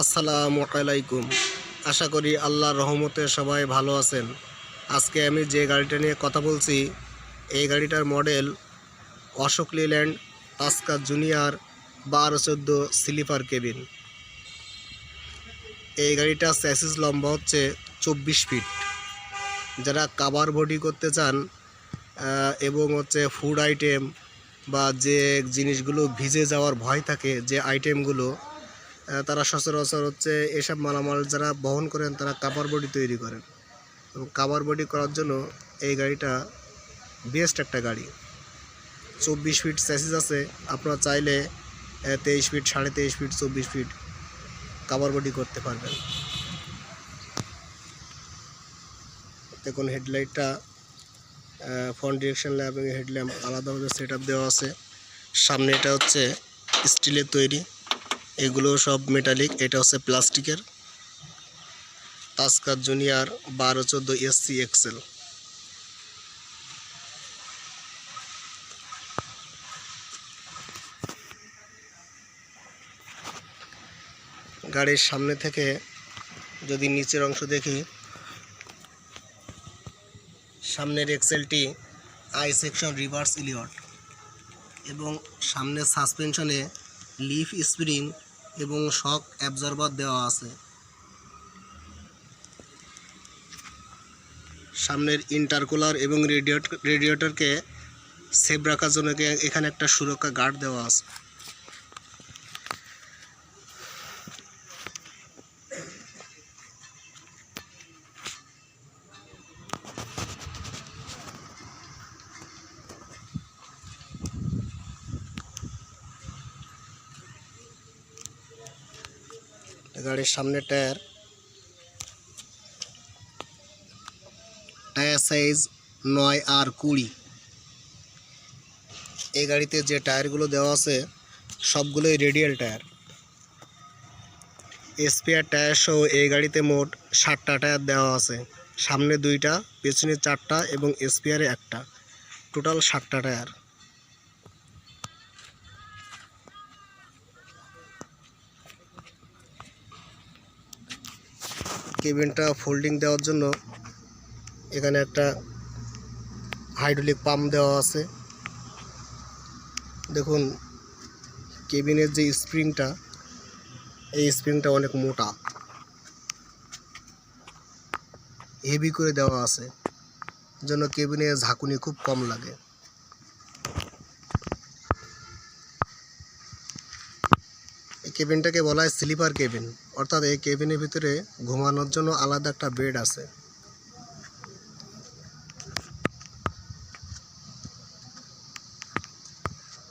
আসসালামু আলাইকুম। আশা করি আল্লাহর রহমতে সবাই ভালো আছেন। আজকে আমি যে গাড়িটা নিয়ে কথা বলছি, এই গাড়িটার মডেল অশোক লিল্যান্ড তাস্কা জুনিয়র বারো চোদ্দ স্লিপার কেবিন। এই গাড়িটা স্যাসিস লম্বা হচ্ছে চব্বিশ ফিট। যারা কাভার বডি করতে চান এবং হচ্ছে ফুড আইটেম বা যে জিনিসগুলো ভিজে যাওয়ার ভয় থাকে, যে আইটেমগুলো তারা সচরাচর হচ্ছে এসব মালামাল যারা বহন করেন, তারা কাভার বডি তৈরি করেন। এবং কাভার বডি করার জন্য এই গাড়িটা বেস্ট একটা গাড়ি। চব্বিশ ফিট স্যাসিস আছে, আপনারা চাইলে তেইশ ফিট সাড়ে তেইশ ফিট চব্বিশ ফিট কাভার বডি করতে পারবেন। দেখুন হেডলাইটটা ফ্রন্ট ডিরেকশন ল্যাম্প এবং হেডল্যাম্প আলাদাভাবে সেট দেওয়া আছে। সামনে এটা হচ্ছে স্টিলের তৈরি। এগুলো সব মেটালিক এটা হচ্ছে প্লাস্টিকের। তাস্কার জুনিয়র বারো চোদ্দ এসসি এক্সেল গাড়ির সামনে থেকে যদি নিচের অংশ দেখি, সামনের এক্সেলটি আই সেকশন রিভার্স ইলিয়ট এবং সামনের সাসপেনশনে লিফ স্প্রিং এবং শক অ্যাবজর্বার দেওয়া আছে। সামনের ইন্টারকুলার এবং রেডিয়েট রেডিয়েটরকে সেভ রাখার জন্য এখানে একটা সুরক্ষা গার্ড দেওয়া আছে। গাড়ির সামনে টায়ার। টায়ার সাইজ নয় আর কুড়ি। এই গাড়িতে যে টায়ারগুলো দেওয়া আছে, সবগুলোই রেডিয়াল টায়ার। স্পেয়ার টায়ার সহ এই গাড়িতে মোট ষাটটা টায়ার দেওয়া আছে। সামনে দুইটা, পেছনে চারটা এবং স্পেয়ারে একটা। টোটাল ষাটটা টায়ার। কেবিনটা ফোল্ডিং দেওয়ার জন্য এখানে একটা হাইড্রোলিক পাম্প দেওয়া আছে। দেখুন, কেবিনের যে স্প্রিংটা, এই স্প্রিংটা অনেক মোটা। হেভি করে দেওয়া আছে জন্য কেবিনে ঝাঁকুনি খুব কম লাগে। কেবিনটাকে বলা হয় স্লিপার কেবিন। অর্থাৎ এই কেবিনের ভিতরে ঘুমানোর জন্য আলাদা একটা বেড আছে।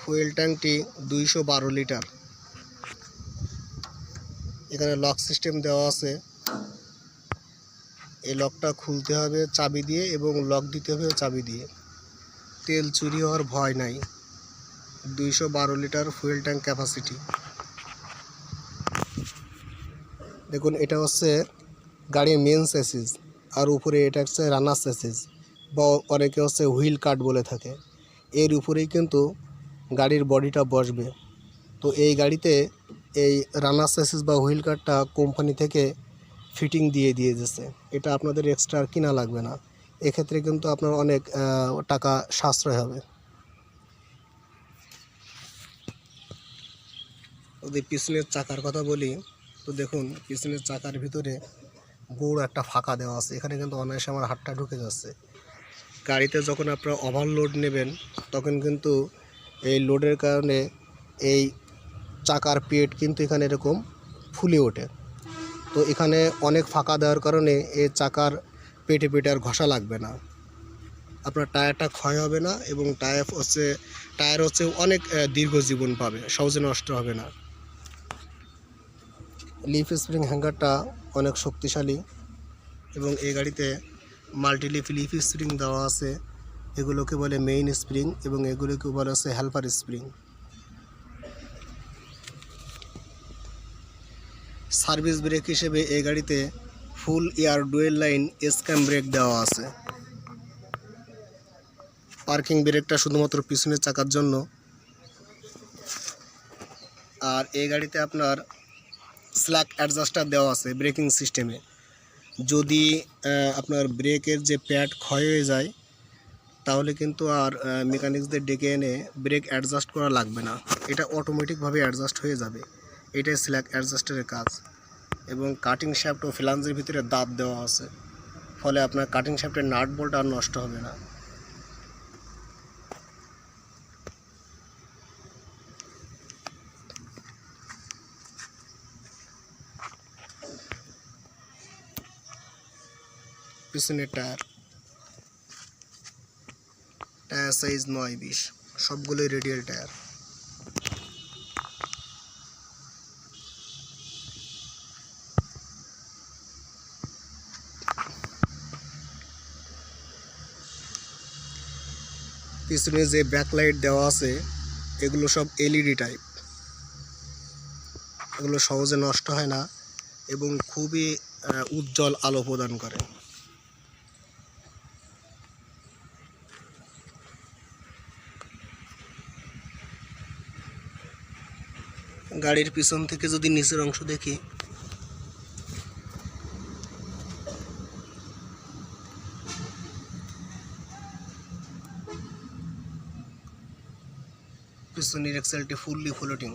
ফুয়েল ট্যাঙ্কটি দুইশো বারো লিটার। এখানে লক সিস্টেম দেওয়া আছে। এই লকটা খুলতে হবে চাবি দিয়ে এবং লক দিতে হবে চাবি দিয়ে। তেল চুরি হওয়ার ভয় নাই। দুইশো বারো লিটার ফুয়েল ট্যাঙ্ক ক্যাপাসিটি। দেখুন, এটা হচ্ছে গাড়ির মেন সেসিস আর উপরে এটা হচ্ছে রানার সেসিস বা অনেকে হচ্ছে হুইল কাট বলে থাকে। এর উপরেই কিন্তু গাড়ির বডিটা বসবে। তো এই গাড়িতে এই রানার সেসিস বা হুইল কাটটা কোম্পানি থেকে ফিটিং দিয়ে দিয়ে দিয়েছে। এটা আপনাদের এক্সট্রা কিনা লাগবে না। এক্ষেত্রে কিন্তু আপনার অনেক টাকা সাশ্রয় হবে। যদি পিছনের চাকার কথা বলি তো দেখুন, পিছনের চাকার ভিতরে বড় একটা ফাঁকা দেওয়া আছে। এখানে কিন্তু অনায়াসে আমার হাতটা ঢুকে যাচ্ছে। গাড়িতে যখন আপনারা ওভারলোড নেবেন, তখন কিন্তু এই লোডের কারণে এই চাকার পেট কিন্তু এখানে এরকম ফুলে ওঠে। তো এখানে অনেক ফাঁকা দেওয়ার কারণে এই চাকার পেটে পেটে আর ঘষা লাগবে না। আপনার টায়ারটা ক্ষয় হবে না এবং টায়ার হচ্ছে টায়ার হচ্ছে অনেক দীর্ঘ জীবন পাবে, সহজে নষ্ট হবে না। লিফ স্প্রিং হ্যাঙ্গারটা অনেক শক্তিশালী এবং এই গাড়িতে মাল্টি লিফ লিফ স্প্রিং দেওয়া আছে। এগুলোকে বলে মেইন স্প্রিং এবং এগুলোকে বলা হচ্ছে হেল্পার স্প্রিং সার্ভিস ব্রেক হিসেবে এই গাড়িতে full air dual line S cam brake দেওয়া আছে। পার্কিং ব্রেকটা শুধুমাত্র পিছনের চাকার জন্য। আর এই গাড়িতে আপনার স্ল্যাক অ্যাডজাস্টার দেওয়া আছে ব্রেকিং সিস্টেমে যদি আপনার ব্রেকের যে প্যাড ক্ষয় হয়ে যায়, তাহলে কিন্তু আর মেকানিক্সদের ডেকে এনে ব্রেক অ্যাডজাস্ট করা লাগবে না। এটা অটোমেটিকভাবে অ্যাডজাস্ট হয়ে যাবে। এটাই স্ল্যাক অ্যাডজাস্টারের কাজ। এবং কাটিং শ্যাফট ও ফ্ল্যাঞ্জের ভিতরে দাঁত দেওয়া আছে। ফলে আপনার কাটিং শ্যাফটের নাট বোল্ট আর নষ্ট হবে না। পিছনের টায়ার। টায়ার সাইজ নয়, বিশ। সবগুলোই রেডিয়াল টায়ার। পিছনে যে ব্যাকলাইট দেওয়া আছে, এগুলো সব এলইডি টাইপ এগুলো সহজে নষ্ট হয় না এবং খুবই উজ্জ্বল আলো প্রদান করে। গাড়ির পিছন থেকে যদি নিচের অংশ দেখি। পিছনের এক্সেলটি ফুললি ফ্লোটিং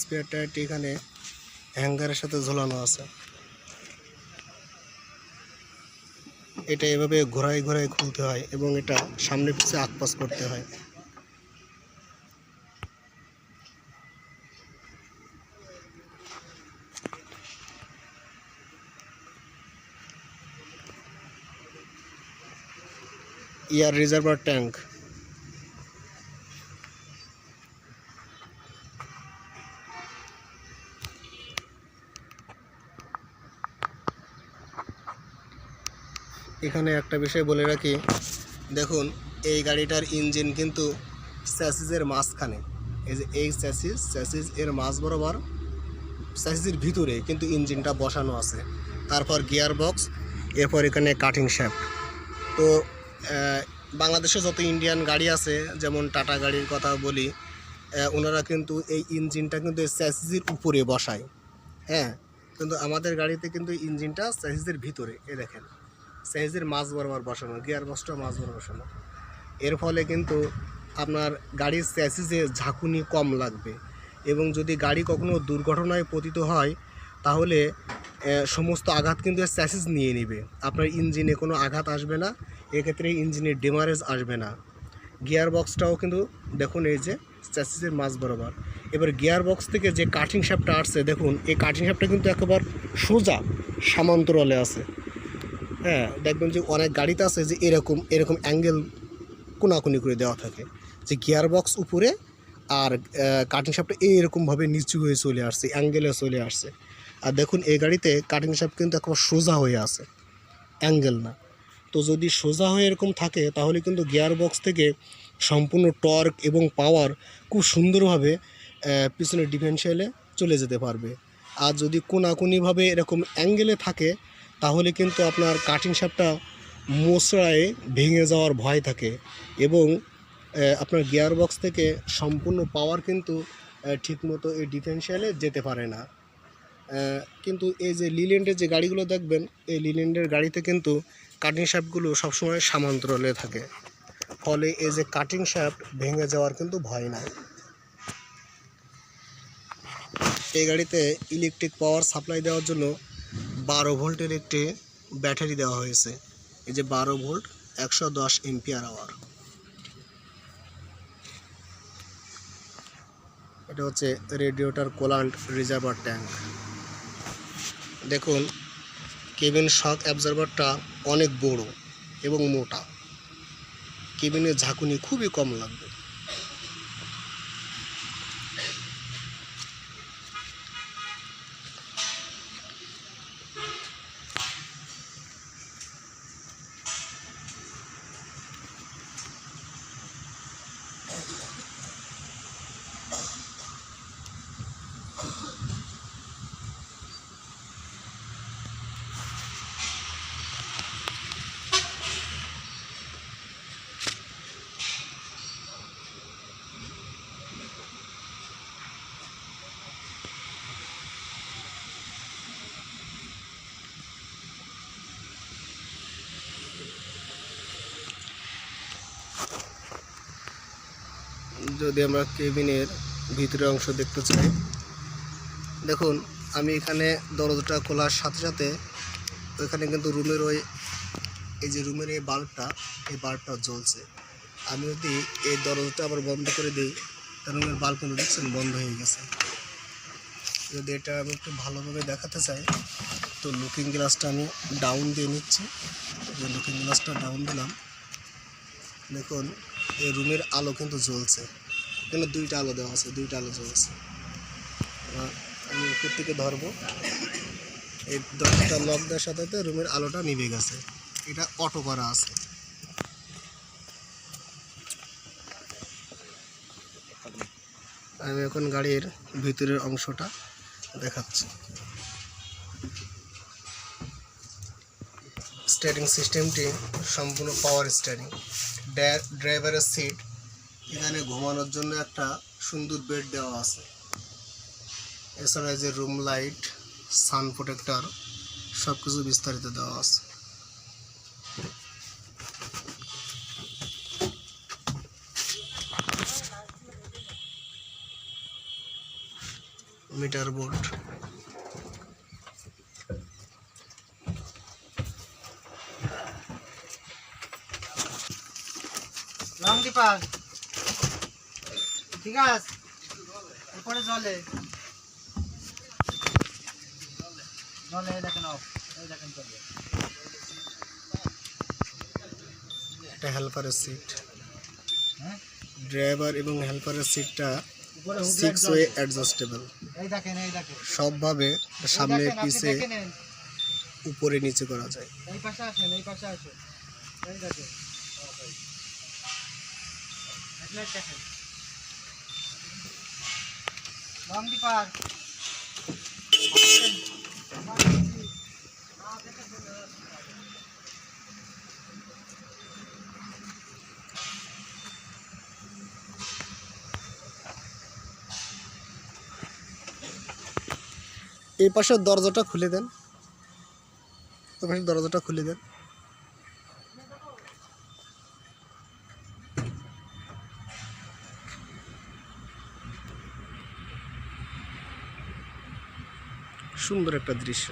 স্পেয়ার টায়ারটি এখানে হ্যাঙ্গারের সাথে ঝোলানো আছে। এটা এভাবে ঘোরায় ঘোরায় খুলতে হয় এবং এটা সামনে পিছে আকপাস করতে হয়। Air reservoir tank. এখানে একটা বিষয় বলে রাখি। দেখুন, এই গাড়িটার ইঞ্জিন কিন্তু স্যাসিসের মাঝখানে। এই যে এই স্যাসিস স্যাসিস এর মাঝ বরাবর, স্যাসিসের ভিতরে কিন্তু ইঞ্জিনটা বসানো আছে। তারপর গিয়ার বক্স এরপর এখানে কাটিং শ্যাফট। তো বাংলাদেশে যত ইন্ডিয়ান গাড়ি আছে, যেমন টাটা গাড়ির কথা বলি ওনারা কিন্তু এই ইঞ্জিনটা কিন্তু স্যাসিসের উপরে বসায়। হ্যাঁ কিন্তু আমাদের গাড়িতে কিন্তু ইঞ্জিনটা স্যাসিসের ভিতরে, এ দেখেন। সাইজের মাছ বরাবর বসানো, গিয়ার বক্সটা মাছ বরাবর বসানো। এর ফলে কিন্তু আপনার গাড়ির স্যাসিসে ঝাঁকুনি কম লাগবে এবং যদি গাড়ি কখনো দুর্ঘটনায় পতিত হয়, তাহলে সমস্ত আঘাত কিন্তু স্যাসিস নিয়ে নেবে। আপনার ইঞ্জিনে কোনো আঘাত আসবে না, এক্ষেত্রে ইঞ্জিনের ডেমারেজ আসবে না। গিয়ার বক্সটাও কিন্তু দেখুন এই যে স্যাসিসের মাছ বরাবর। এবার গিয়ার বক্স থেকে যে কাটিং শ্যাপটা আসছে, দেখুন, এই কাটিং শ্যাপটা কিন্তু একেবারে সোজা সামান্তরালে আছে। হ্যাঁ। দেখবেন যে অনেক গাড়িতে আছে যে এরকম এরকম অ্যাঙ্গেল কোনাকুনি করে দেওয়া থাকে। যে গিয়ার বক্স উপরে আর কাটিং শাপটা এইরকমভাবে নিচু হয়ে চলে আসছে অ্যাঙ্গেলে চলে আসছে। আর দেখুন, এই গাড়িতে কাটিং শাপ কিন্তু একবার সোজা হয়ে আছে। অ্যাঙ্গেল না। তো যদি সোজা হয়ে এরকম থাকে, তাহলে কিন্তু গিয়ার বক্স থেকে সম্পূর্ণ টর্ক এবং পাওয়ার খুব সুন্দরভাবে পিছনের ডিফেন্সিয়ালে চলে যেতে পারবে। আর যদি কোনাকুনিভাবে এরকম অ্যাঙ্গেলে থাকে তাহলে কিন্তু আপনার কাটিং শাপটা মোচড়ায় ভেঙে যাওয়ার ভয় থাকে এবং আপনার গিয়ার বক্স থেকে সম্পূর্ণ পাওয়ার কিন্তু ঠিকমতো এই ডিফেন্সিয়ালে যেতে পারে না। কিন্তু এই যে লিল্যান্ডের যে গাড়িগুলো দেখবেন, এই লিল্যান্ডের গাড়িতে কিন্তু কাটিং শ্যাফটগুলো সবসময় সামান্তরালে থাকে। ফলে এই যে কাটিং শ্যাফট ভেঙে যাওয়ার কিন্তু ভয় নাই। এই গাড়িতে ইলেকট্রিক পাওয়ার সাপ্লাই দেওয়ার জন্য বারো ভোল্টের একটি ব্যাটারি দেওয়া হয়েছে। এই যে বারো ভোল্ট, একশো দশ এমপিআর আওয়ার এটা হচ্ছে রেডিওটার কোলান্ট রিজার্ভার ট্যাঙ্ক দেখুন কেবিন শক অ্যাবজার্ভারটা অনেক বড় এবং মোটা। কেবিনের ঝাঁকুনি খুবই কম লাগবে। যদি আমরা কেবিনের ভিতরের অংশ দেখতে চাই। দেখুন, আমি এখানে দরজাটা খোলার সাথে সাথে ওইখানে কিন্তু রুমের ওই, এই যে রুমের এই বাল্বটা এই বাল্বটা জ্বলছে। আমি যদি এই দরজাটা আবার বন্ধ করে দিই, তাহলে রুমের বাল্ব কিন্তু দেখছেন বন্ধ হয়ে গেছে। যদি এটা আমি একটু ভালোভাবে দেখাতে চাই, তো লুকিং গ্লাসটা আমি ডাউন দিয়ে নিচ্ছি। যে লুকিং গ্লাসটা ডাউন দিলাম। দেখুন, এই রুমের আলো কিন্তু জ্বলছে। এখানে দুইটা আলো দেওয়া আছে, দুইটা আলো জ্বলছে আমি উপর থেকে ধরবো। এই দরজাটা লক দেওয়ার সাথে সাথে রুমের আলোটা নিভে গেছে। এটা অটো করা আছে। আমি এখন গাড়ির ভিতরের অংশটা দেখাচ্ছি। স্টিয়ারিং সিস্টেমটি সম্পূর্ণ পাওয়ার স্টিয়ারিং ড্রাইভারের সিট এখানে ঘুমানোর জন্য একটা সুন্দর বেড দেওয়া আছে। এছাড়া যে রুম লাইট সান প্রোটেক্টর সব কিছু বিস্তারিত দেওয়া আছে। মিটার বোর্ড লং দীপাক ঠিক আছে? এরপরে জলে। জলে এই দেখেন অফ এই দেখেন একটা হেল্পারের সিট হ্যাঁ? ড্রাইভার এবং হেল্পারের সিটটা সিক্স ওয়ে অ্যাডজাস্টেবল এই দেখেন এই দেখেন। সবভাবে সামনে পিছে উপরে নিচে করা যায়। এই পাশে আসেন এই পাশে আসেন। এই দেখেন। এই পাশের দরজাটা খুলে দেন। পাশের দরজাটা খুলে দেন। সুন্দর একটা দৃশ্য।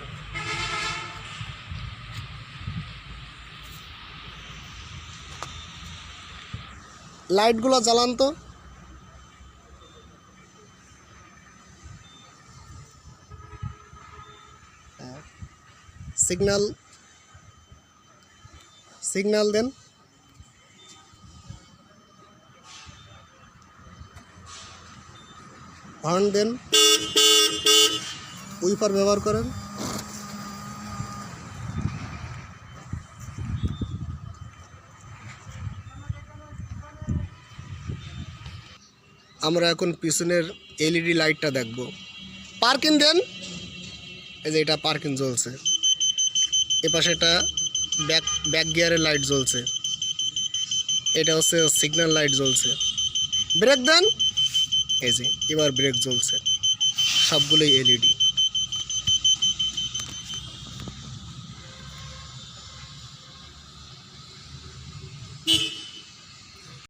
লাইটগুলো জ্বালান তো। সিগন্যাল সিগন্যাল দেন। হর্ন দেন। উইপার ব্যবহার করেন। আমরা এখন পিছনের এলইডি লাইটটা দেখব। পার্কিং দেন। এই যে এটা পার্কিং জ্বলছে। এপাশে একটা ব্যাক ব্যাক গিয়ারের লাইট জ্বলছে। এটা হচ্ছে সিগন্যাল লাইট জ্বলছে। ব্রেক দেন। এই যে, এবার ব্রেক জ্বলছে। সবগুলোই এলইডি